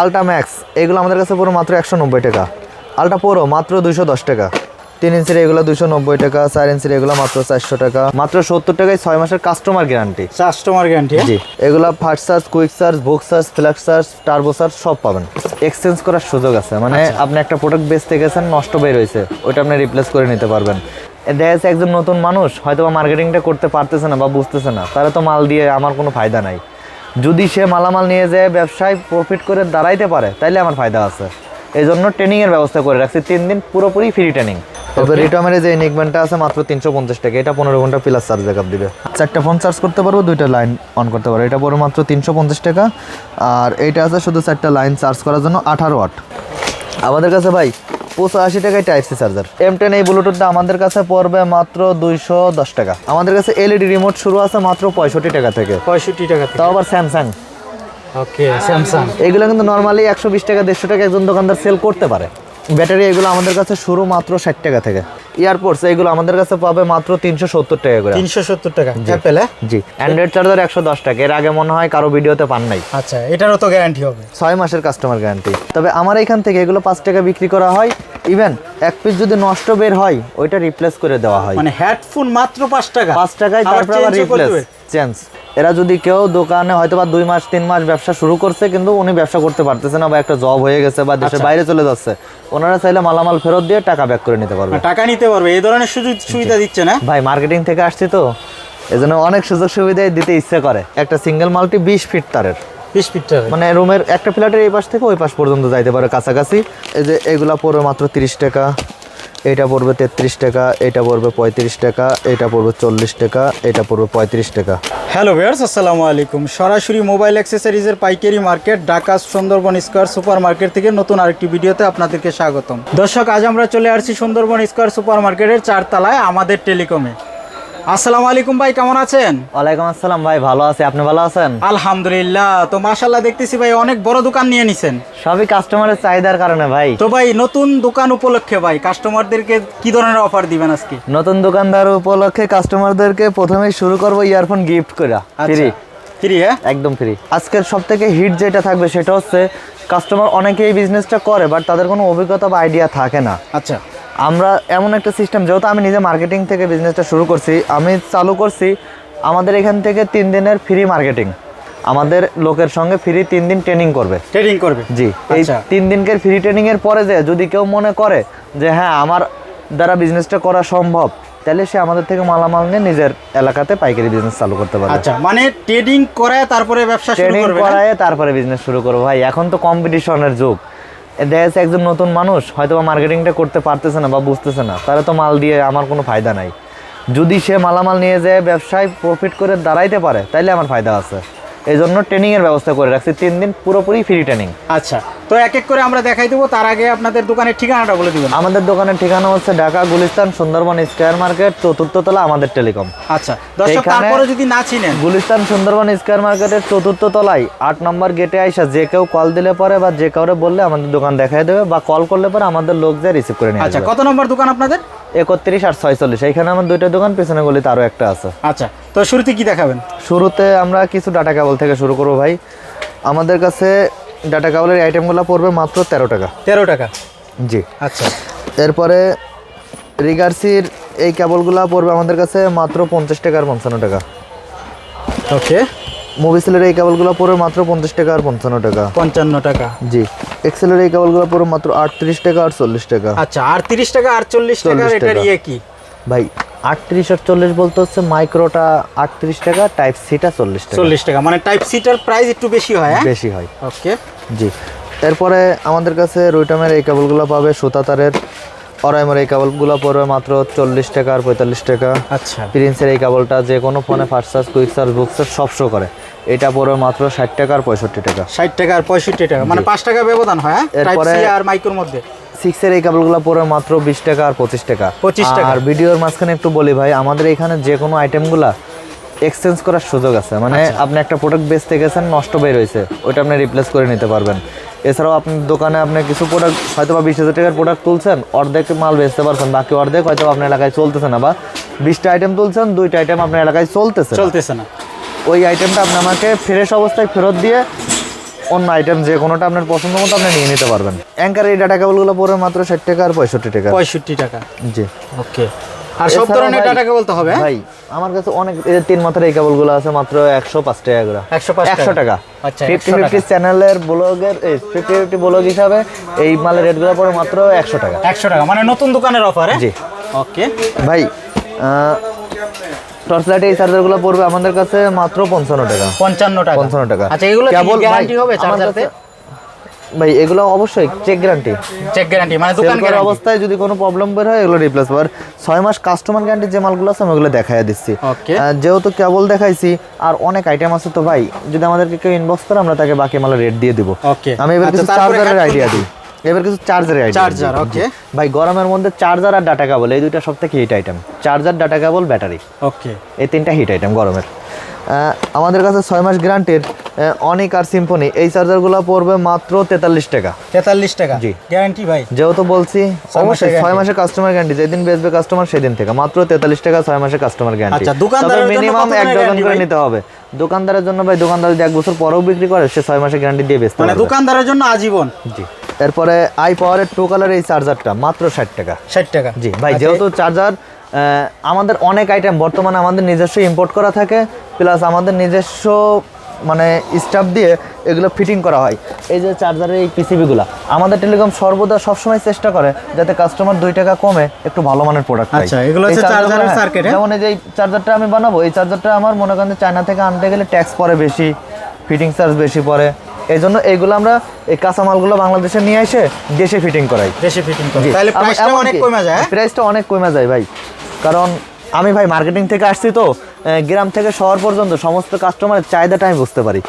আলটা ম্যাক্স এগুলো আমাদের কাছে পুরো মাত্র একশো নব্বই টাকা। আলটা পুরো মাত্র দুইশো দশ টাকা। তিন ইঞ্চির এগুলো দুশো নব্বই টাকা চার ইঞ্চির এগুলো মাত্র চারশো টাকা। মাত্র সত্তর টাকায় ছয় মাসের কাস্টমার গ্যারান্টি কাস্টমার গ্যারান্টি জি এগুলা fast charge quick charge book charge flash charge turbo charge সব পাবেন। এক্সচেঞ্জ করার সুযোগ আছে। মানে আপনি একটা প্রোডাক্ট বেচতে গেছেন নষ্ট বের হয়েছে। ওইটা আপনি রিপ্লেস করে নিতে পারবেন। দেখা যাচ্ছে একজন নতুন মানুষ হয়তো বা মার্কেটিংটা করতে পারতেছে না বা বুঝতেছে না। তারা তো মাল দিয়ে আমার কোনো ফায়দা নাই। যদি সে মালামাল নিয়ে যায় ব্যবসায় প্রফিট করে দাঁড়াইতে পারে, তাইলে আমার ফায়দা আছে। এই জন্য ট্রেনিংয়ের ব্যবস্থা করে রাখছি, তিন দিন পুরোপুরি ফ্রি ট্রেনিং তবে রিটার্মের যে নিকমেন্টটা আছে মাত্র তিনশো পঞ্চাশ টাকা, এটা পনেরো ঘণ্টা প্লাস চার্জ ব্যাকআপ দিবে। চারটা ফোন চার্জ করতে পারব, দুইটা লাইন অন করতে পারব। এটা পড়বে মাত্র তিনশো পঞ্চাশ টাকা। আর এইটা আছে শুধু চারটা লাইন চার্জ করার জন্য আঠারো ওয়াট আমাদের কাছে ভাই পঁচাশি টাকায় type C charger M ten এই ব্লুটুথটা আমাদের কাছে পড়বে মাত্র দুইশো দশ টাকা। আমাদের কাছে এলইডি রিমোট শুরু আছে মাত্র পঁয়ষট্টি টাকা থেকে। পঁয়ষট্টি টাকা তাও আবার স্যামসাং ওকে স্যামসাং এগুলো কিন্তু নর্মালি একশো বিশ টাকা দেড়শো টাকা একজন দোকানদার সেল করতে পারে। ব্যাটারি এগুলো আমাদের কাছে শুরু মাত্র ষাট টাকা থেকে। এয়ারপোর্টস এগুলো আমাদের কাছে পাবে মাত্র তিনশো সত্তর টাকা করে। তিনশো সত্তর টাকা। অ্যাপেল জি। অ্যান্ড্রয়েড চার্জার একশো দশ টাকা। এর আগে মনে হয় কারও ভিডিওতে পান নাই। আচ্ছা এটারও তো গ্যারান্টি হবে। ছয় মাসের কাস্টমার গ্যারান্টি তবে আমার এখান থেকে এগুলো পাঁচ টাকা বিক্রি করা হয়। ইভেন এক পিস যদি নষ্ট বের হয় ওইটা রিপ্লেস করে দেওয়া হয়। মানে হেডফোন মাত্র পাঁচ টাকা। পাঁচ টাকায় তারপরে আবার রিপ্লেস চেঞ্জ এরা যদি কেউ দোকানে হয়তো বা দুই মাস তিন মাস ব্যবসা শুরু করছে কিন্তু উনি ব্যবসা করতে পারতেছে না বা একটা জব হয়ে গেছে বা দেশের আচ্ছা। বাইরে চলে যাচ্ছে ওনারা চাইলে মালামাল ফেরত দিয়ে টাকা ব্যাক করে নিতে পারবে। টাকা নিতে পারবে এই ধরনের সুযোগ সুবিধা দিচ্ছে না? ভাই মার্কেটিং থেকে আসছি তো এজন্য অনেক সুযোগ সুবিধা দিতে ইচ্ছে করে। একটা সিঙ্গেল মালটি বিশ ফিট তারের। বিশ ফিটার মানে রুমের একটা ফ্ল্যাটের এই পাশ থেকে ওই পাশ পর্যন্ত যাইতে পারে কাছাকাছি। এই যে এগুলা পড়বে মাত্র তিরিশ টাকা। এটা পড়বে তেত্রিশ টাকা, এটা পড়বে পঁয়ত্রিশ টাকা, এটা পড়বে চল্লিশ টাকা, এটা পড়বে পঁয়ত্রিশ টাকা। হ্যালো ভেয়ার্স আসসালামু আলাইকুম। সরাসরি মোবাইল অ্যাক্সেসরিজের পাইকারি market Dhaka Sundarban square super market থেকে নতুন আরেকটি ভিডিওতে আপনাদেরকে স্বাগতম। দর্শক, আজ আমরা চলে আসছি সুন্দরবন স্কোয়ার সুপার মার্কেটের চারতলায় আমাদের টেলিকমে। আসসালামু আলাইকুম ভাই কেমন আছেন? ওয়ালাইকুম আসসালাম ভাই ভালো আছি। আপনি ভালো আছেন? আলহামদুলিল্লাহ। তো মাশাল্লাহ দেখতেছি ভাই অনেক বড় দোকান নিয়ে নিছেন। সবই কাস্টমারের চাহিদার কারণে ভাই। তো ভাই নতুন দোকান উপলক্ষে ভাই কাস্টমারদেরকে কি ধরনের অফার দিবেন আজকে? নতুন দোকানদার উপলক্ষে কাস্টমারদেরকে প্রথমেই শুরু করব ইয়ারফোন গিফট করে। ফ্রি ফ্রি হ্যাঁ? একদম ফ্রি আজকের সব থেকে হিট যেটা থাকবে সেটা হচ্ছে কাস্টমার অনেকে এই বিজনেসটা করে বাট তাদের কোনো অভিজ্ঞতা বা আইডিয়া থাকে না। আচ্ছা। আমরা এমন একটা সিস্টেম যেহেতু আমি নিজে মার্কেটিং থেকে বিজনেসটা শুরু করছি আমি চালু করছি আমাদের এখান থেকে তিন দিনের ফ্রি মার্কেটিং আমাদের লোকের সঙ্গে ফ্রি তিন দিন ট্রেনিং করবে। ট্রেডিং করবে? জি এই আচ্ছা। তিন দিনকের ফ্রি ট্রেনিং এর পরে যে যদি কেউ মনে করে যে হ্যাঁ আমার দ্বারা বিজনেসটা করা সম্ভব তাহলে সে আমাদের থেকে মালামাল নিয়ে নিজের এলাকাতে পাইকারি বিজনেস চালু করতে পারবে। আচ্ছা মানে ট্রেডিং করায় তারপরে ব্যবসা শুরু ট্রেনিং করবে হ্যাঁ? করায় তারপরে বিজনেস শুরু করবে। ভাই এখন তো কম্পিটিশনের যুগ। দেখা যাচ্ছে একজন নতুন মানুষ হয়তো বা মার্কেটিংটা করতে পারতেছে না বা বুঝতেছে না তারা তো মাল দিয়ে আমার কোনো ফায়দা নাই। যদি সে মালামাল নিয়ে যায় ব্যবসায় প্রফিট করে দাঁড়াইতে পারে, তাইলে আমার ফায়দা আছে। এই জন্য ট্রেনিংয়ের ব্যবস্থা করে রাখছি। তিন দিন পুরোপুরি ফ্রি ট্রেনিং আচ্ছা তো এক এক করে আমরা দেখাই দেবো। তার আগে আপনাদের দোকানের ঠিকানাটা বলে দিবেন। আমাদের দোকানের ঠিকানা হচ্ছে ঢাকা গুলিস্তান সুন্দরবন স্কয়ার মার্কেট চতুর্থ তলা আমাদের টেলিকম। আচ্ছা দর্শক তারপরে যদি না চিনেন। গুলিস্তান সুন্দরবন স্কয়ার মার্কেটের চতুর্থ তলায় আট নম্বর গেটে আইসা যে কেউ কল দিলে পরে বা যে কাউরে বললে আমাদের দোকান দেখাই দেবে বা কল করলে পরে আমাদের লোক যায় রিসিভ করে নিয়ে আচ্ছা কত নম্বর দোকান আপনাদের? একত্রিশ আর ছয়চল্লিশ। এইখানে আমার দুইটা দোকান পেছনে গলিতে আরও একটা আছে। আচ্ছা তো শুরুতে কি দেখাবেন? শুরুতে আমরা কিছু ডাটা কেবল থেকে শুরু করব ভাই। আমাদের কাছে ডাটা কেবলের আইটেমগুলো পড়বে মাত্র তেরো টাকা। তেরো টাকা? জি। আচ্ছা। এরপরে রিগার্সির এই কেবলগুলো পড়বে আমাদের কাছে মাত্র পঞ্চাশ টাকা আর পঞ্চান্ন টাকা। ওকে। মুভিসেলের এই কেবলগুলো পড়বে মাত্র পঞ্চাশ টাকা আর পঞ্চান্ন টাকা। পঞ্চান্ন টাকা। জি। এক্সেলের এই কেবলগুলো পড়বে মাত্র আটত্রিশ টাকা আর চল্লিশ টাকা। আচ্ছা আর তিরিশ টাকা আর চল্লিশ টাকা 40 এটার ইয়ে কি? ভাই আটত্রিশ আর চল্লিশ বলতে হচ্ছে মাইক্রোটা আটত্রিশ টাকা টাইপ সিটা চল্লিশ টাকা। চল্লিশ টাকা মানে টাইপ সিটার প্রাইস একটু বেশি হয় হ্যাঁ? বেশি হয়। ওকে জি। এরপরে আমাদের কাছে রুইটামের এই কেবলগুলো পাবে সুতা তারের অরাইমের এই কেবলগুলো পড়বে মাত্র চল্লিশ টাকা আর পঁয়তাল্লিশ টাকা। আচ্ছা। প্রিন্সের এই কেবলটা যে কোনো ফোনে ফার্স্ট চার্জ কুইক চার্জ বুক চার্জ সব শো করে। এটা পড়বে মাত্র ষাট টাকা আর পঁয়ষট্টি টাকা। ষাট টাকা আর পঁয়ষট্টি টাকা। মানে পাঁচ টাকা ব্যবধান হয় এরপরে- আর মাইক্রোর মধ্যে। সিক্সের এই মাত্র বিশ টাকা আর পঁচিশ টাকা। 25 টাকা। আর ভিডিওর মাঝখানে একটু বলি ভাই আমাদের এখানে যে কোনো আইটেমগুলা এক্সচেঞ্জ করার সুযোগ আছে। মানে আচ্ছা। আপনি একটা প্রোডাক্ট বেচতে গেছেন নষ্ট বের হয়েছে। ওইটা আপনি রিপ্লেস করে নিতে পারবেন। এছাড়াও আপনি দোকানে আপনি কিছু প্রোডাক্ট হয়তো বা বিশ হাজার টাকার প্রোডাক্ট তুলছেন অর্ধেক মাল বেচতে পারছেন বাকি অর্ধেক হয়তো আপনার এলাকায় চলতেছে না বা বিশটা আইটেম তুলছেন দুইটা আইটেম আপনার এলাকায় চলতেছে চলতেছে না। ওই আইটেমটা আপনি আমাকে ফ্রেশ অবস্থায় ফেরত দিয়ে অন্য আইটেম যে কোনোটা আপনার পছন্দ মতো আপনি নিয়ে নিতে পারবেন। অ্যাঙ্কার এই ডাটা কেবলগুলো পড়বে মাত্র ষাট টাকা আর পঁয়ষট্টি টাকা। পঁয়ষট্টি টাকা। জি। ওকে আর সব ধরনের ডাটা বলতে হবে হ্যাঁ? ভাই আমার কাছে অনেক তিন মাথার এই কেবলগুলো আছে মাত্র একশো পাঁচ টাকা করে। 105 টাকা। আচ্ছা, ফিফটি 100 ফিফটি চ্যানেলের ব্লগের ফিফটি ফিফটি ব্লগ হিসাবে এই মালের রেটগুলো পড়ে মাত্র একশো টাকা। একশো টাকা মানে নতুন দোকানের অফার জি। ওকে ভাই টর্চ লাইট এই চার্জারগুলো পড়বে আমাদের কাছে মাত্র পঞ্চান্ন টাকা। পঞ্চান্ন টাকা। পঞ্চান্ন টাকা। আচ্ছা এগুলো কেবল ভাই, গ্যারান্টি হবে চার্জারতে ভাই এগুলো অবশ্যই চেক গ্যারান্টি চেক গ্যারান্টি মানে দোকান করার অবস্থায় যদি কোনো প্রবলেম বের হয় এগুলো রিপ্লেস পাওয়ার ছয় মাস কাস্টমার গ্যারান্টি যে মালগুলো আছে আমি ওগুলো দেখাই দিচ্ছি। যেহেতু কেবল দেখাইছি আর অনেক আইটেম আছে তো ভাই যদি আমাদেরকে কেউ ইনবক্স করে আমরা তাকে বাকি মালের রেট দিয়ে দিব। আমি এবার আচ্ছা, কিছু চার্জারের আইডিয়া দিই। এবার কিছু চার্জারের আইডিয়া Charger, okay. ভাই গরমের মধ্যে চার্জার আর ডাটা কেবল এই দুইটা সব থেকে hit item charger data cable battery okay এই তিনটা হিট আইটেম গরমের। আমাদের কাছে ছয় মাস গ্যারান্টির অনেক আর সিম্ফনি এই চার্জারগুলো পড়বে মাত্র তেতাল্লিশ টাকা। তেতাল্লিশ টাকা। জি। গ্যারান্টি ভাই। যেহেতু বলছি অবশ্যই ছয় মাসের কাস্টমার গ্যারান্টি যেদিন বেচবে কাস্টমার সেদিন থেকে। মাত্র তেতাল্লিশ টাকা ছয় মাসের কাস্টমার গ্যারান্টি আচ্ছা, জন্য মিনিমাম এক ডজন করে? নিতে হবে। দোকানদারের জন্য ভাই দোকানদার যদি এক বছর পরেও বিক্রি করে সে ছয় মাসের গ্যারান্টি দিয়ে বেচতে মানে দোকানদারের জন্য আজীবন। জি। এরপরে আই পাওয়ারের টু কালার এই চার্জারটা মাত্র ষাট টাকা। ষাট টাকা। জি ভাই আচ্ছা, যেহেতু চার্জার আমাদের অনেক আইটেম বর্তমানে আমাদের নিজস্ব ইম্পোর্ট করা থাকে প্লাস আমাদের নিজস্ব মানে স্টাফ দিয়ে এগুলো ফিটিং করা হয় এই যে চার্জারের এই পিসিবিগুলো আমাদের টেলিকম সর্বদা সবসময় চেষ্টা করে যাতে কাস্টমার দুই টাকা কমে একটু ভালো মানের প্রোডাক্ট আচ্ছা, এগুলো হচ্ছে চার্জারের হ্যাঁ, হ্যাঁ? যেমন এই যে চার্জারটা আমি বানাবো এই চার্জারটা আমার মনে করেন যে চায়না থেকে আনতে গেলে ট্যাক্স পড়ে বেশি ফিটিং চার্জ বেশি পড়ে এই জন্য এইগুলো আমরা এই কাঁচামালগুলো বাংলাদেশে নিয়ে এসে দেশে ফিটিং করাই দেশে ফিটিং করে জি। তাহলে প্রাইসটা অনেক কমে যায় হ্যাঁ? প্রাইসটা অনেক কমে যায় ভাই কারণ আমি ভাই মার্কেটিং থেকে আসছি তো গ্রাম থেকে শহর পর্যন্ত সমস্ত কাস্টমারের চাহিদাটা আমি বুঝতে পারি।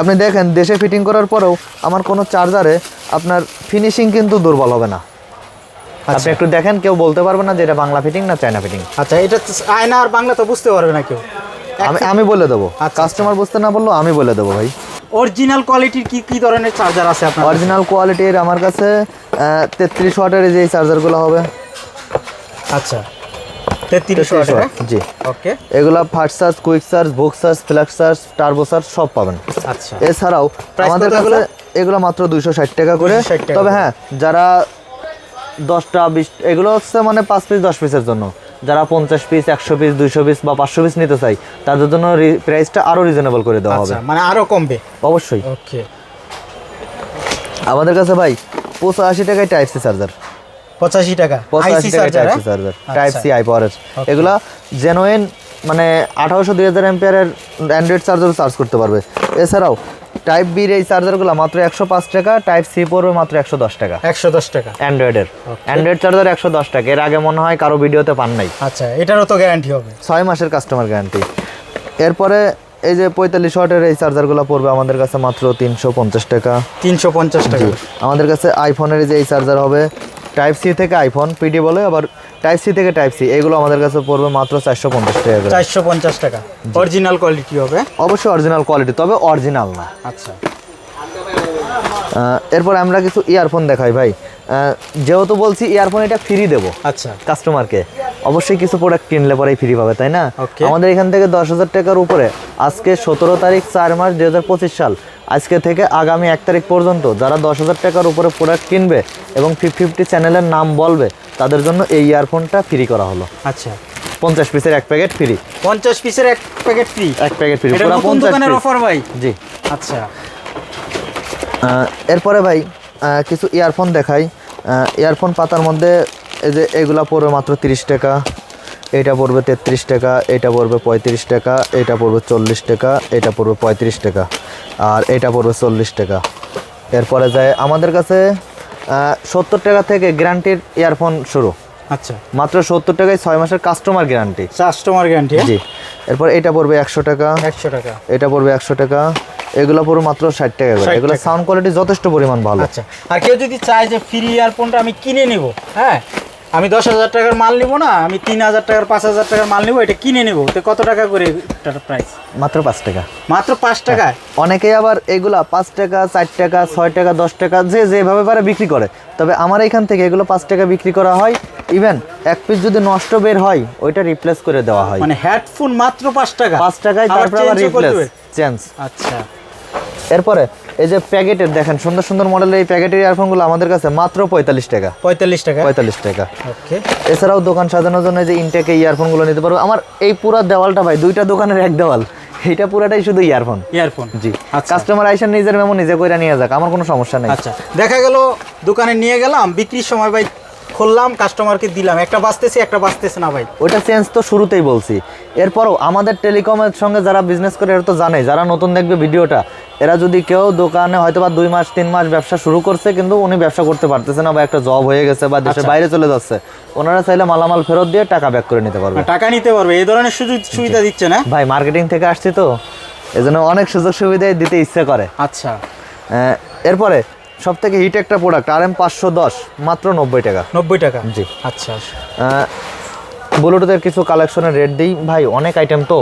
আপনি দেখেন দেশে ফিটিং করার পরেও আমার কোনো চার্জারে আপনার ফিনিশিং কিন্তু দুর্বল হবে না। আপনি আচ্ছা একটু দেখেন কেউ বলতে পারবে না যে এটা বাংলা ফিটিং না চায়না ফিটিং আচ্ছা এটা আয়না আর বাংলা তো বুঝতে পারবে না কেউ। আমি আমি বলে দেবো। আচ্ছা, কাস্টমার বুঝতে না বললেও আমি বলে দেবো ভাই। অরিজিনাল কোয়ালিটির কি কি ধরনের চার্জার আছে আপনার অরিজিনাল কোয়ালিটির আমার কাছে তেত্রিশ ওয়াটের যে চার্জারগুলো হবে। আচ্ছা। তেত্রিশ 33 জি। ওকে। এগুলা ফাস্ট চার্জ কুইক চার্জ বুক charge flash charge turbo charge সব পাবেন। আচ্ছা। এছাড়াও আমাদের কাছে এগুলো? এগুলো মাত্র দুইশো ষাট টাকা করে। তবে হ্যাঁ যারা দশটা বিশ এগুলো হচ্ছে মানে পাঁচ পিস দশ পিসের জন্য। যারা পঞ্চাশ পিস একশো পিস দুইশো পিস বা পাঁচশো পিস নিতে চাই তাদের জন্য প্রাইসটা আরও রিজনেবল করে দেওয়া হবে। আচ্ছা মানে আরও কমবে? অবশ্যই। ওকে। আমাদের কাছে ভাই পঁচাশি টাকায় টাইপ সি চার্জার পঁচাশি টাকা পঁচাশি charger type C charger type C I পাওয়ারের এগুলা জেনুইন মানে আঠারোশো দুই হাজার এম্পিয়ারের অ্যান্ড্রয়েড চার্জার চার্জ করতে পারবে। এছাড়াও টাইপ বির এই চার্জারগুলো মাত্র একশো পাঁচ টাকা টাইপ সি পড়বে মাত্র একশো দশ টাকা। একশো দশ টাকা। অ্যান্ড্রয়েডের অ্যান্ড্রয়েড চার্জার একশো দশ টাকা। এর আগে মনে হয় কারও ভিডিওতে পান নাই। আচ্ছা এটারও তো গ্যারান্টি হবে। ছয় মাসের কাস্টমার গ্যারান্টি এরপরে এই যে পঁয়তাল্লিশ ওয়াটের এই চার্জারগুলো পড়বে আমাদের কাছে মাত্র তিনশো পঞ্চাশ টাকা। তিনশো পঞ্চাশ টাকা। আমাদের কাছে আইফোনের যে এই চার্জার হবে টাইপ সি থেকে আইফোন পিডি বলে আবার টাইপ সি থেকে টাইপ সি এগুলো আমাদের কাছে পড়বে মাত্র চারশো পঞ্চাশ টাকা চারশো পঞ্চাশ টাকা। অরিজিনাল কোয়ালিটি হবে? অবশ্যই অরিজিনাল কোয়ালিটি তবে অরিজিনাল না। আচ্ছা। এরপর আমরা কিছু ইয়ারফোন দেখাই ভাই। যেহেতু বলছি ইয়ারফোন এটা ফ্রি দেবো আচ্ছা। কাস্টমারকে অবশ্যই কিছু প্রোডাক্ট কিনলে পরেই ফ্রি পাবে তাই না? আমাদের এখান থেকে দশ হাজার টাকার উপরে আজকে সতেরো তারিখ চার মাস দুই হাজার পঁচিশ সাল আজকে থেকে আগামী এক তারিখ পর্যন্ত যারা দশ হাজার টাকার উপরে প্রোডাক্ট কিনবে এবং ফিফটি ফিফটি চ্যানেলের নাম বলবে তাদের জন্য এই ইয়ারফোনটা ফ্রি করা হলো। আচ্ছা। পঞ্চাশ পিসের এক প্যাকেট ফ্রি পঞ্চাশ পিসের এক প্যাকেট ফ্রি এক প্যাকেট ফ্রি পুরো পঞ্চাশ অফার ভাই? জি। আচ্ছা। এরপরে ভাই কিছু ইয়ারফোন দেখাই। ইয়ারফোন পাতার মধ্যে এই যে এগুলা পড়বে মাত্র তিরিশ টাকা এটা পড়বে তেত্রিশ টাকা এটা পড়বে পঁয়ত্রিশ টাকা এটা পড়বে চল্লিশ টাকা এটা পড়বে পঁয়ত্রিশ টাকা আর এটা পড়বে চল্লিশ টাকা। এরপরে যায় আমাদের কাছে সত্তর টাকা থেকে গ্যারান্টির ইয়ারফোন শুরু। আচ্ছা। মাত্র সত্তর টাকায় ছয় মাসের কাস্টমার গ্যারান্টি কাস্টমার গ্যারান্টি জি এরপর এটা পড়বে একশো টাকা। একশো টাকা। এটা পড়বে একশো টাকা। এগুলো পুরো মাত্র ষাট টাকা করে। এগুলো সাউন্ড কোয়ালিটি যথেষ্ট পরিমাণ ভালো। আচ্ছা আর কেউ যদি চায় যে ফ্রি ইয়ারফোনটা আমি কিনে নেব হ্যাঁ? আমি দশ হাজার টাকার মাল নিব না আমি তিন হাজার টাকার পাঁচ হাজার টাকার মাল নিব এটা কিনে নেব। তো কত টাকা করে প্রাইস মাত্র পাঁচ টাকা। মাত্র পাঁচ টাকায় অনেকেই আবার এগুলা পাঁচ টাকা চার টাকা ছয় টাকা দশ টাকা যে যেভাবে পারে বিক্রি করে। তবে আমার এখান থেকে এগুলো পাঁচ টাকা বিক্রি করা হয়। ইভেন এক পিস যদি নষ্ট বের হয় ওইটা রিপ্লেস করে দেওয়া হয়। মানে হেডফোন মাত্র পাঁচ টাকা। পাঁচ টাকায় তারপর আবার রিপ্লেস চেঞ্জ আচ্ছা। এরপরে এই যে প্যাকেটের দেখেন সুন্দর সুন্দর মডেলের এই প্যাকেটের ইয়ারফোনগুলো আমাদের কাছে মাত্র পঁয়তাল্লিশ টাকা। পঁয়তাল্লিশ টাকা? পঁয়তাল্লিশ টাকা। ওকে। এছাড়াও দোকান সাজানোর জন্য যে ইনটেকে ইয়ারফোনগুলো নিতে পারব। আমার এই পুরো দেওয়ালটা ভাই দুইটা দোকানের এক দেওয়াল। এইটা পুরাটাই শুধু ইয়ারফোন ইয়ারফোন জি। আচ্ছা। কাস্টমার আইসেন নিজের মেমো নিজে কইরা নিয়ে যাক আমার কোনো সমস্যা নেই। আচ্ছা। দেখা গেল দোকানে নিয়ে গেলাম বিক্রির সময় ভাই খুললাম কাস্টমারকে দিলাম। একটা বাঁচতেছে একটা বাঁচতেছে না ভাই। ওইটা চেঞ্জ তো শুরুতেই বলছি। এরপরও আমাদের টেলিকমের সঙ্গে যারা বিজনেস করে এরা তো জানে যারা নতুন দেখবে ভিডিওটা এরা যদি কেউ দোকানে হয়তো বা দুই মাস তিন মাস ব্যবসা শুরু করছে কিন্তু উনি ব্যবসা করতে পারতেছে না বা একটা জব হয়ে গেছে বা দেশের বাইরে চলে যাচ্ছে ওনারা চাইলে মালামাল ফেরত দিয়ে টাকা ব্যাক করে নিতে পারবে। টাকা নিতে পারবে। এই ধরনের সুযোগ সুবিধা দিচ্ছে না? ভাই মার্কেটিং থেকে আসছি তো এজন্য অনেক সুযোগ সুবিধাই দিতে ইচ্ছে করে। আচ্ছা। এরপরে সব থেকে হিট একটা প্রোডাক্ট আর এম পাঁচশো দশ মাত্র নব্বই টাকা। নব্বই টাকা? জি। আচ্ছা ব্লুটুথের কিছু কালেকশনের রেট দিই। ভাই অনেক আইটেম তো।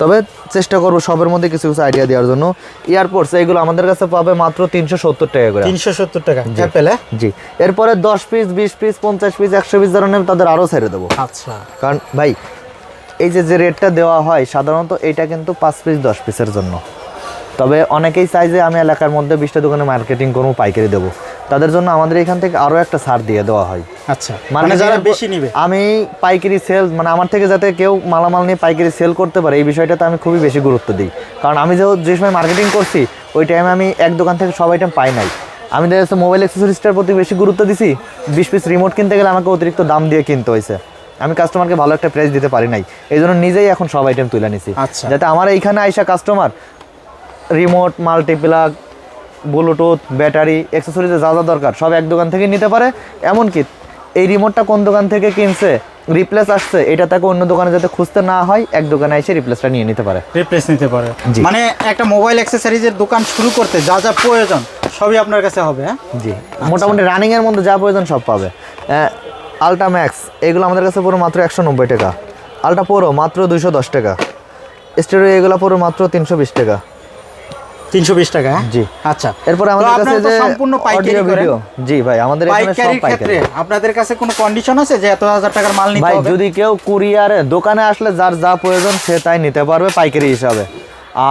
তবে চেষ্টা করব সবের মধ্যে কিছু কিছু আইডিয়া দেওয়ার জন্য। ইয়ারপোর্টস এইগুলো আমাদের কাছে পাবে মাত্র তিনশো সত্তর টাকা করে। তিনশো সত্তর টাকা। অ্যাপেল? জি। এরপরে দশ পিস বিশ পিস পঞ্চাশ পিস একশো পিস যারা নেবে তাদের আরও ছেড়ে দেবো। আচ্ছা। কারণ ভাই এই যে যে রেটটা দেওয়া হয় সাধারণত এটা কিন্তু পাঁচ পিস দশ পিসের জন্য। তবে অনেকেই চাই যে আমি এলাকার মধ্যে বিশটা দোকানে মার্কেটিং করব পাইকারি দেবো। তাদের জন্য আমাদের এখান থেকে আরও একটা ছাড় দিয়ে দেওয়া হয়। আচ্ছা মানে যারা বেশি নিবে। আমি পাইকারি সেল মানে আমার থেকে যাতে কেউ মালামাল নিয়ে পাইকারি সেল করতে পারে এই বিষয়টাতে আমি খুবই বেশি গুরুত্ব দিই। কারণ আমি যে যে সময় মার্কেটিং করছি ওই টাইমে আমি এক দোকান থেকে সব আইটেম পাই নাই। আমি দেখা যাচ্ছে মোবাইল অ্যাক্সেসরিজটার প্রতি বেশি গুরুত্ব দিছি বিশ পিস রিমোট কিনতে গেলে আমাকে অতিরিক্ত দাম দিয়ে কিনতে হয়েছে। আমি কাস্টমারকে ভালো একটা প্রাইস দিতে পারি নাই। এই জন্য নিজেই এখন সব আইটেম তুলে নিছি। আচ্ছা। যাতে আমার এইখানে আইসা customer remote multiplug bluetooth battery অ্যাক্সেসরিজে যা যা দরকার সব এক দোকান থেকে নিতে পারে। এমনকি এই রিমোটটা কোন দোকান থেকে কিনছে রিপ্লেস আসছে এটা তাকে অন্য দোকানে যাতে খুঁজতে না হয় এক দোকানে এসে রিপ্লেসটা নিয়ে নিতে পারে। রিপ্লেস নিতে পারে। মানে একটা মোবাইল অ্যাক্সেসরিজের দোকান শুরু করতে যা যা প্রয়োজন সবই আপনার কাছে হবে হ্যাঁ? জি। মোটামুটি রানিং এর মধ্যে যা প্রয়োজন সব পাবে। আলট্রা ম্যাক্স এগুলো আমাদের কাছে পুরো মাত্র একশো নব্বই টাকা। আলট্রা প্রো মাত্র দুইশো দশ টাকা। স্টেডিও এগুলো পুরো মাত্র তিনশো বিশ টাকা। তিনশো বিশ টাকা হ্যাঁ? জি। আচ্ছা। এরপরে আমাদের কাছে যে সম্পূর্ণ পাইকারি ভিডিও জি ভাই আমাদের এখানে সব পাইকারি। আপনাদের কাছে কোনো কন্ডিশন আছে যে এত হাজার টাকার মাল নিতে ভাই যদি কেউ কুরিয়ারে দোকানে আসলে যার যা প্রয়োজন সে তাই নিতে পারবে পাইকারি হিসাবে।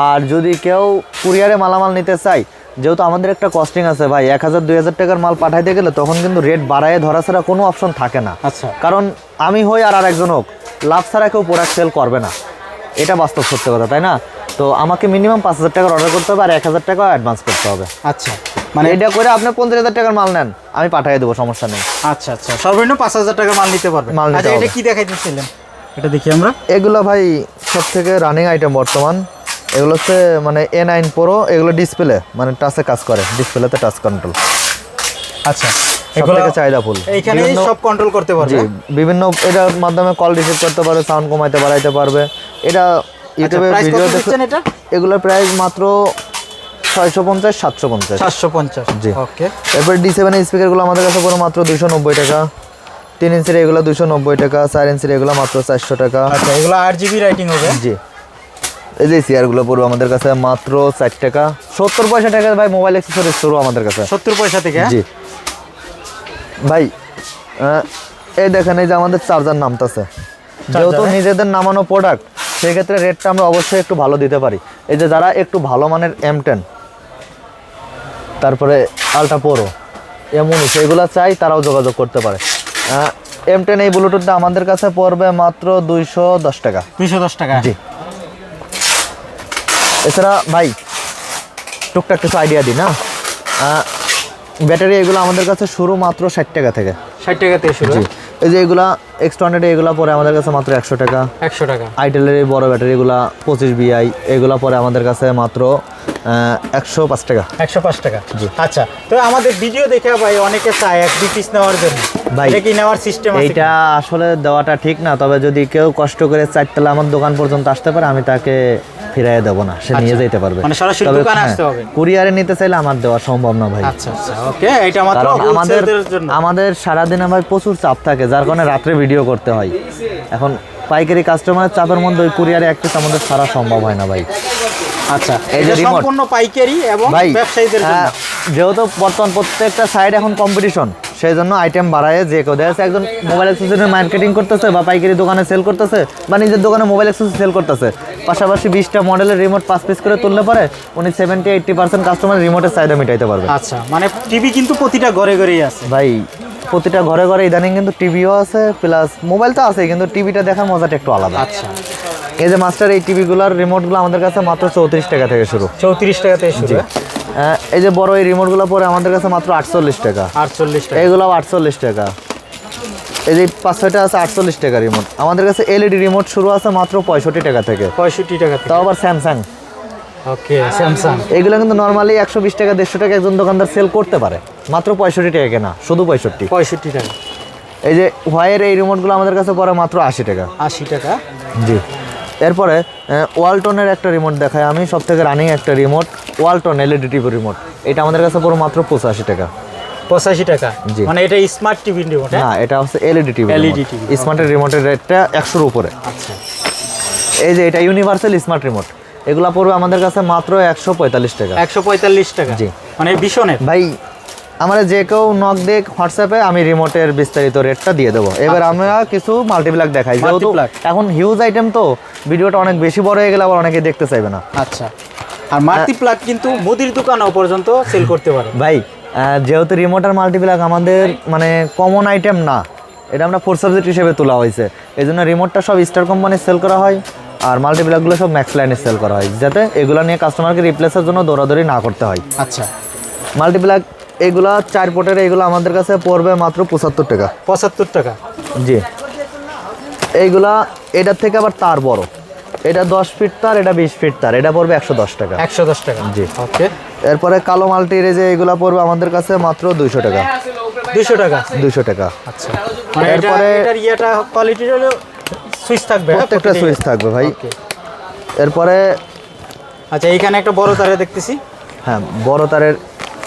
আর যদি কেউ কুরিয়ারে মালামাল নিতে চাই যেহেতু আমাদের একটা কস্টিং আছে ভাই এক হাজার দুই হাজার টাকার মাল পাঠাইতে গেলে তখন কিন্তু রেট বাড়ায় ধরা ছাড়া কোনো অপশন থাকে না। আচ্ছা। কারণ আমি হই আর আরেকজন হোক লাভ ছাড়া কেউ প্রোডাক্ট সেল করবে না। এটা বাস্তব সত্য কথা তাই না? তো আমাকে মিনিমাম পাঁচ হাজার টাকার অর্ডার করতে হবে আর এক হাজার টাকা অ্যাডভান্স করতে হবে। আচ্ছা মানে মানে এটা করে আপনি পঞ্চাশ হাজার টাকার মাল নেন আমি পাঠিয়ে দেবো সমস্যা নেই। আচ্ছা আচ্ছা সর্বনিম্ন পাঁচ হাজার টাকার মাল নিতে পারবে মাল নিতে আচ্ছা এটা হবে। কি দেখাইতেছিলেন এটা দেখি আমরা। এগুলো ভাই সব থেকে রানিং আইটেম বর্তমান। এগুলো হচ্ছে মানে এ নাইন প্রো এগুলো ডিসপ্লে মানে টাচে কাজ করে ডিসপ্লেতে টাচ কন্ট্রোল আচ্ছা সব চাহিদা ফুল এইখানে বিভিন্ন- সব কন্ট্রোল করতে পারবে? বিভিন্ন এটার মাধ্যমে কল রিসিভ করতে পারবে সাউন্ড কমাইতে বাড়াইতে পারবে। এটা ইউটিউবে প্রাইস ভিডিও আচ্ছা, দিচ্ছেন এটা? এগুলোর প্রাইস মাত্র ছয়শো পঞ্চাশ সাতশো পঞ্চাশ। সাতশো পঞ্চাশ জি। ওকে। এরপর ডি স্পিকারগুলো আমাদের কাছে পুরো মাত্র দুশো নব্বই টাকা। তিন ইঞ্চির এগুলো দুশো নব্বই টাকা চার ইঞ্চির এগুলো মাত্র চারশো টাকা। আচ্ছা এগুলো আট জিবি রাইটিং হবে? জি। এই যে চেয়ারগুলো পড়বে আমাদের কাছে মাত্র ষাট টাকা। সত্তর পয়সা টাকা ভাই মোবাইল অ্যাক্সেসরিজ শুরু আমাদের কাছে। সত্তর পয়সা থেকে? জি। ভাই এই দেখেন এই যে আমাদের চার্জার নামতেছে। যেহেতু হ্যাঁ? নিজেদের নামানো প্রোডাক্ট সেক্ষেত্রে রেটটা আমরা অবশ্যই একটু ভালো দিতে পারি। এই যে যারা একটু ভালো মানের এম টেন তারপরে আলট্রা প্রো এমনই সেইগুলো চাই তারাও যোগাযোগ করতে পারে। এম টেন এই ব্লুটুথটা আমাদের কাছে পড়বে মাত্র দুইশো দশ টাকা। দুইশো দশ টাকা। জি। এছাড়া ভাই টুকটাক কিছু আইডিয়া দিই না? ব্যাটারি এগুলো আমাদের কাছে শুরু মাত্র ষাট টাকা থেকে। ষাট টাকা থেকে শুরু। এই যে এগুলা এক্সট্রা হান্ড্রেড এগুলো পরে আমাদের কাছে মাত্র একশো টাকা। একশো টাকা। আইটেলের এই বড় ব্যাটারিগুলা পঁচিশ বিআই এগুলো পরে আমাদের কাছে মাত্র একশো পাঁচ টাকা। একশো পাঁচ টাকা। জি। আচ্ছা তো আমাদের ভিডিও দেখে ভাই অনেকে চায় এক দুই পিস নেওয়ার জন্য। ভাই, এটা কি নেওয়ার সিস্টেম আছে এইটা আসলে দেওয়াটা ঠিক না তবে যদি কেউ কষ্ট করে চারতলা আমার দোকান পর্যন্ত আসতে পারে আমি তাকে ফিরাইয়ে দেবো না সে নিয়ে যেতে পারবে। মানে সরাসরি দোকানে হ্যাঁ, আসতে হবে? কুরিয়ারে নিতে চাইলে আমার দেওয়া সম্ভব না ভাই। আচ্ছা আচ্ছা ওকে এটা মাত্র আমাদের আমাদের সারাদিনে ভাই প্রচুর চাপ থাকে যার কারণে রাত্রে ভিডিও করতে হয়। এখন পাইকারি কাস্টমারের চাপের মধ্যে ওই কুরিয়ারে এক পিস আমাদের সারা সম্ভব হয় না ভাই। আচ্ছা এই যে সম্পূর্ণ পাইকারি এবং ব্যবসায়ীদের জন্য। যেহেতু বর্তমান প্রত্যেকটা সাইড এখন কম্পিটিশন সেই জন্য আইটেম বাড়ায় যে কেউ। দেখা একজন মোবাইল অ্যাক্সেসরি মার্কেটিং করতেছে বা পাইকারি দোকানে সেল করতেছে বা নিজের দোকানে মোবাইল অ্যাক্সেসরি সেল করতেছে। পাশাপাশি বিশটা মডেলের রিমোট পাঁচ পিস করে তুললে পরে উনি সেভেন্টি এইট্টি পার্সেন্ট কাস্টমার রিমোটের চাহিদা মিটাইতে পারবে। আচ্ছা মানে টিভি কিন্তু প্রতিটা ঘরে ঘরেই আছে। ভাই প্রতিটা ঘরে ঘরে ইদানিং কিন্তু টিভিও আছে প্লাস মোবাইল তো আছে কিন্তু টিভিটা দেখার মজাটা একটু আলাদা। আচ্ছা। এই যে মাস্টার এই টিভিগুলোর রিমোটগুলো আমাদের কাছে মাত্র চৌত্রিশ টাকা থেকে শুরু। চৌত্রিশ টাকাতে শুরু। আহ, এই যে বড় এই রিমোটগুলো পরে আমাদের কাছে মাত্র আটচল্লিশ টাকা। আটচল্লিশ টাকা। এইগুলো আটচল্লিশ টাকা। এই যে পাঁচ ছয়টা আছে আটচল্লিশ টাকা রিমোট আমাদের কাছে এলইডি রিমোট শুরু আছে মাত্র পঁয়ষট্টি টাকা থেকে। পঁয়ষট্টি টাকা থেকে। তাও আবার স্যামসাং ওকে স্যামসাং এইগুলো কিন্তু নর্মালি একশো বিশ টাকা দেড়শো টাকা একজন দোকানদার সেল করতে পারে। মাত্র পঁয়ষট্টি টাকা কেনা শুধু পঁয়ষট্টি। পঁয়ষট্টি টাকা। এই যে হোয়াইয়ের এই রিমোটগুলো আমাদের কাছে পড়ে মাত্র আশি টাকা। আশি টাকা। জি। এরপরে ওয়ালটনের একটা রিমোট দেখায় আমি সব থেকে রানিং একটা remote Walton LED TV remote এটা আমাদের কাছে পুরো মাত্র পঁচাশি টাকা। পঁচাশি টাকা? জি। মানে এটা স্মার্ট টিভি রিমোট না এটা হচ্ছে এলইডি টিভি LED TV, স্মার্টের রিমোটের রেটটা একশোর উপরে। আচ্ছা। এই যে এটা ইউনিভার্সাল স্মার্ট রিমোট এগুলা পড়বে আমাদের কাছে মাত্র একশো পঁয়তাল্লিশ টাকা। একশো পঁয়তাল্লিশ টাকা। জি। মানে ভীষণের। ভাই আমরা যে কেউ নক দেখ হোয়াটসঅ্যাপে আমি রিমোটের বিস্তারিত রেটটা দিয়ে দেবো। এবার আমরা কিছু মাল্টিপ্লাক দেখাই। যেহেতু। এখন হিউজ আইটেম তো ভিডিওটা অনেক বেশি বড় হয়ে গেলে আবার অনেকে দেখতে চাইবে না। আচ্ছা। আর মাল্টি প্লাগ কিন্তু মুদির দোকানও পর্যন্ত সেল করতে পারে। ভাই যেহেতু রিমোট আর মাল্টিপ্লাক আমাদের মানে কমন আইটেম না এটা আমরা ফোর সাবজেক্ট হিসেবে তোলা হয়েছে। এই জন্য রিমোটটা সব স্টার কোম্পানির সেল করা হয় আর মাল্টিপ্লাকগুলো সব ম্যাক্স লাইনে সেল করা হয় যাতে এগুলো নিয়ে কাস্টমারকে রিপ্লেসের জন্য দৌড়াদৌড়ি না করতে হয়। আচ্ছা। মাল্টিপ্লাক এগুলা চার পোটের এগুলো আমাদের কাছে পড়বে মাত্র পঁচাত্তর টাকা। পঁচাত্তর টাকা। জি। এইগুলা এটার থেকে আবার তার বড়। এটা দশ ফিট তার এটা বিশ ফিট তার এটা পড়বে একশো দশ টাকা। একশো দশ টাকা। জি। ওকে। এরপরে কালো মাল্টির যে এগুলা পড়বে আমাদের কাছে মাত্র দুইশো টাকা। দুশো টাকা। দুইশো টাকা। আচ্ছা। মানে এরপরে- ইয়েটা কোয়ালিটির হলো সুইচ থাকবে হ্যাঁ, প্রত্যেকটা সুইচ থাকবে ভাই. এরপরে আচ্ছা এইখানে একটা বড় তারে দেখতেছি। হ্যাঁ বড় তারের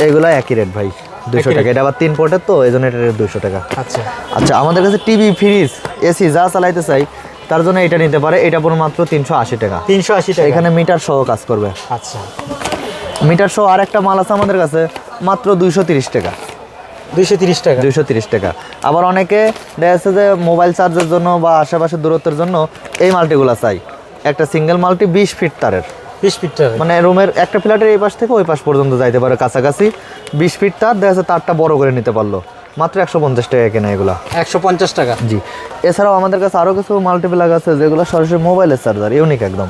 এইগুলা একই রেট ভাই দুশো টাকা। এটা আবার তিন পোর্টের তো এই জন্য এটা রেট দুশো টাকা। আচ্ছা। আচ্ছা আমাদের কাছে টিভি ফ্রিজ এসি যা চালাইতে চাই তার জন্য এটা নিতে পারে। এটা পুরো মাত্র তিনশো আশি টাকা। তিনশো আশি টাকা। এখানে মিটার সহ কাজ করবে। আচ্ছা। মিটার সহ আর একটা মাল আছে আমাদের কাছে মাত্র দুইশো তিরিশ টাকা। দুইশো তিরিশ টাকা। দুইশো তিরিশ টাকা। আবার অনেকে দেখা যাচ্ছে যে মোবাইল চার্জের জন্য বা আশেপাশের দূরত্বের জন্য এই মাল্টিগুলো চাই। একটা সিঙ্গেল মাল্টি বিশ ফিট তারের। বিশ ফিট টাকা মানে রুমের একটা ফ্ল্যাটের এই পাশ থেকে ওই পাশ পর্যন্ত যাইতে পারে কাছাকাছি। বিশ ফিট তার দেখা যাচ্ছে তারটা বড় করে নিতে পারল। মাত্র একশো পঞ্চাশ টাকা কেনা এগুলা। একশো পঞ্চাশ টাকা? জি। এছাড়াও আমাদের কাছে আরও কিছু মাল্টিপ্লাগ আছে যেগুলো সরাসরি মোবাইলের চার্জার ইউনিক একদম।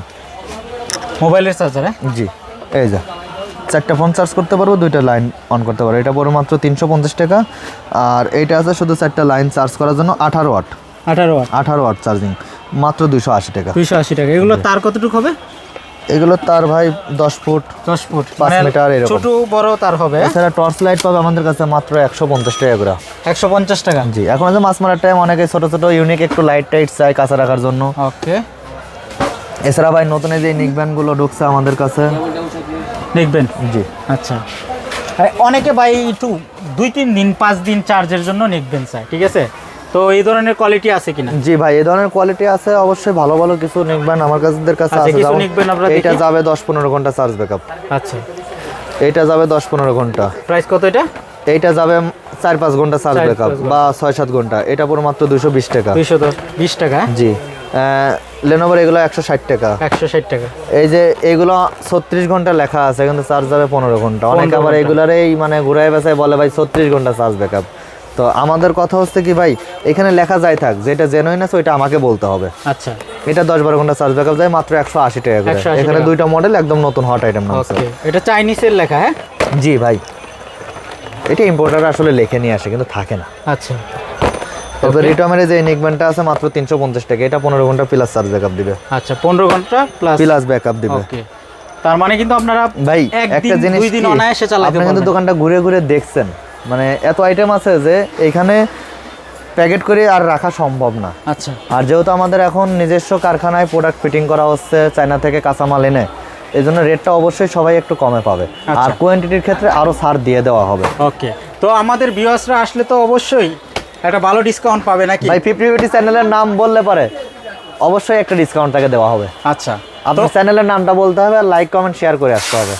মোবাইলের চার্জার হ্যাঁ? জি। এই যা চারটা ফোন চার্জ করতে পারব দুইটা লাইন অন করতে পারব। এটা পড়ে মাত্র তিনশো পঞ্চাশ টাকা। আর এইটা আছে শুধু চারটা লাইন চার্জ করার জন্য আঠারো ওয়াট আঠারো ওয়াট আঠারো ওয়াট চার্জিং মাত্র দুইশো আশি টাকা। দুইশো আশি টাকা। এগুলো তার কতটুকু হবে? এগুলো তার ভাই দশ ফুট দশ ফুট। পাঁচ মিটার এরকম। ছোট বড় তার হবে। এছাড়া টর্চ লাইট পাবে আমাদের কাছে মাত্র একশো পঞ্চাশ টাকা করে। একশো পঞ্চাশ টাকা। জি এখন যে মাছ মারার টাইম অনেকে ছোট ছোট ইউনিক একটু লাইট টাইট চাই কাঁচা রাখার জন্য। ওকে এছাড়া ভাই নতুন এই যে নিকগুলো ঢুকছে আমাদের কাছে। দেখবেন জি। আচ্ছা। অনেকে ভাই একটু দুই তিন দিন পাঁচ দিন চার্জের জন্য নেকবেন চাই ঠিক আছে? তো এই ধরনের কোয়ালিটি আছে কিনা? জি ভাই এই ধরনের কোয়ালিটি আছে অবশ্যই ভালো ভালো কিছু নিকবেন আমার কাছেদের কাছে আচ্ছা, আছে কিছু নিকবেন এইটা দেখি। যাবে দশ পনেরো ঘণ্টা চার্জ ব্যাকআপ আচ্ছা। এইটা যাবে দশ পনেরো ঘণ্টা। প্রাইস কত এটা? এইটা যাবে চার পাঁচ ঘণ্টা চার্জ চার ব্যাকআপ বা ছয় সাত ঘণ্টা। এটা পুরো মাত্র দুশো বিশ টাকা। দশ বিশ টাকা? জি। লেনোভোর এগুলো একশো ষাট টাকা। একশো ষাট টাকা। এই যে এগুলো ছত্রিশ ঘণ্টা লেখা আছে কিন্তু চার্জ যাবে পনেরো ঘণ্টা। অনেক আবার। এগুলারই মানে ঘুরায় বেসায় বলে ভাই ছত্রিশ ঘণ্টা চার্জ ব্যাকআপ তো আমাদের কথা হচ্ছে কি ভাই এখানে লেখা যায় থাক যেটা জেনুইন আছে ওইটা আমাকে বলতে হবে। আচ্ছা। এটা দশ বারো ঘণ্টা চার্জ ব্যাকআপ যায় মাত্র একশো আশি টাকা করে। এখানে দুইটা মডেল একদম নতুন হট আইটেম নামছে ওকে এটা চাইনিজের লেখা হ্যাঁ? জি ভাই। এটা ইম্পোর্টার আসলে লেখে নিয়ে আসে কিন্তু থাকে না। আচ্ছা। এবার রিটমের যে নিকবেনটা আছে মাত্র তিনশো পঞ্চাশ টাকা। এটা পনেরো ঘণ্টা প্লাস চার্জ ব্যাকআপ দিবে। আচ্ছা পনেরো ঘণ্টা প্লাস প্লাস ব্যাকআপ দিবে। ওকে তার মানে কিন্তু আপনারা ভাই একটা জিনিস দুই দিন অনায়াসে চালাতে আপনি কিন্তু দোকানটা ঘুরে ঘুরে দেখছেন। মানে এত আইটেম আছে যে এখানে প্যাকেট করে আর রাখা সম্ভব না। আচ্ছা। আর যেহেতু আমাদের এখন নিজস্ব কারখানায় প্রোডাক্ট ফিটিং করা হচ্ছে চায়না থেকে কাঁচামাল এনে এই জন্য রেটটা অবশ্যই সবাই একটু কমে পাবে। আর আচ্ছা। কোয়ান্টিটির ক্ষেত্রে আরও ছাড় দিয়ে দেওয়া হবে। ওকে তো আমাদের ভিউয়ার্সরা আসলে তো অবশ্যই একটা ভালো ডিসকাউন্ট পাবে নাকি? ভাই ফিফটি ফিফটি চ্যানেলের নাম বললে পারে। অবশ্যই একটা ডিসকাউন্ট তাকে দেওয়া হবে। আচ্ছা। আপনার চ্যানেলের নামটা বলতে হবে আর লাইক কমেন্ট শেয়ার করে আসতে হবে।